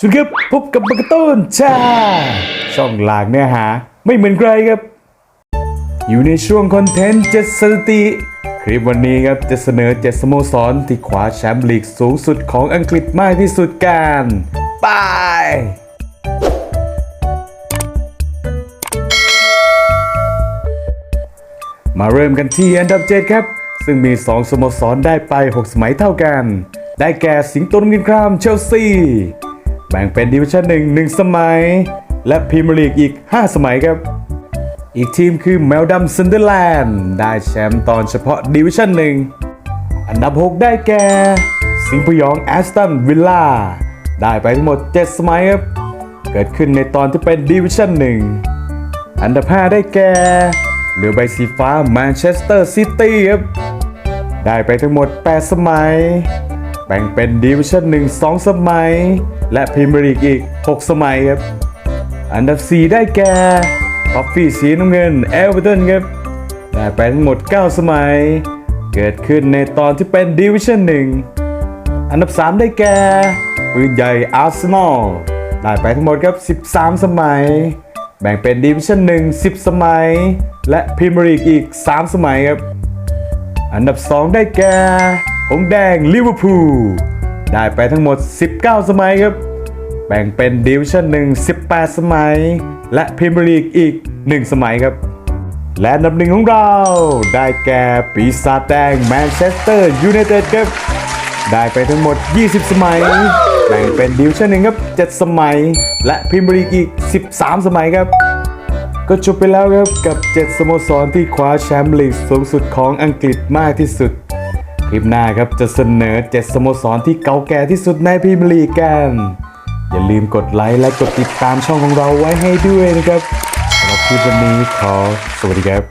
สวัสดีครับพบกับบักต้นจ้าช่องหลากเนื้อหา ไม่เหมือนใครครับ อยู่ในช่วงคอนเทนต์เจ็ดสติ คลิปวันนี้ครับจะเสนอเจ็ดสโมสรที่คว้าแชมป์ลีกสูงสุดของอังกฤษมากที่สุดกันไปมาเริ่มกันที่อันดับ 7 ครับ ซึ่งมี 2 สโมสรได้ไป 6 สมัยเท่ากัน ได้แก่สิงโตนำเงินครามเชลซี แบ่งเป็นดิวิชั่น1 1 สมัย และพรีเมียร์ลีกอีก 5 สมัยครับ อีกทีมคือแมวดำซันเดอร์แลนด์ได้แชมป์ตอนเฉพาะดิวิชั่นหนึ่งอันดับ 6 ได้แก่ สิงห์พยองแอสตันวิลล่าได้ไปทั้งหมด 7 สมัยครับ เกิดขึ้นในตอนที่เป็นดิวิชั่นหนึ่งอันดับ 5 ได้แก่เรือใบสีฟ้าแมนเชสเตอร์ซิตี้ครับ ได้ไปทั้งหมด 8 สมัย แบ่งเป็นดิวิชั่น1 2 สมัย และพรีเมียร์ลีกอีก 6 สมัยครับ อันดับ 4 ได้แก่ท็อฟฟี่สีน้ำเงินเอเวอร์ตันครับได้ไปทั้งหมด 9 สมัย เกิดขึ้นในตอนที่เป็นดิวิชั่น1อันดับ 3 ได้แก่ปืนใหญ่อาร์เซนอลได้ไปทั้งหมดครับ 13 สมัย แบ่งเป็นดิวิชั่น1 10 สมัย และพรีเมียร์ลีกอีก 3 สมัยครับ อันดับ 2 ได้แก่หงแดงลิเวอร์พูล ได้ไปทั้งหมด 19 สมัยครับ แบ่งเป็นดิวิชั่น1 18 สมัย และพรีเมียร์ลีกอีก 1 สมัยครับ และอันดับหนึ่งของเราได้แก่ปีศาจแดงแมนเชสเตอร์ยูไนเต็ดครับ ได้ไปทั้งหมด 20 สมัย แบ่งเป็นดิวชั่นหนึ่งครับ 7 สมัย และพรีเมียร์ลีกอีก 13 สมัยครับก็จบไปแล้วครับกับ 7 สโมสรที่คว้าแชมป์ลีกสูงสุดของอังกฤษมากที่สุด คลิปหน้าครับจะเสนอ 7 สโมสรที่เก่าแก่ที่สุดในพรีเมียร์ลีกกัน อย่าลืมกดไลค์และกดติดตามช่องของเราไว้ให้ด้วยนะครับสำหรับคลิปวันนี้ขอสวัสดีครับ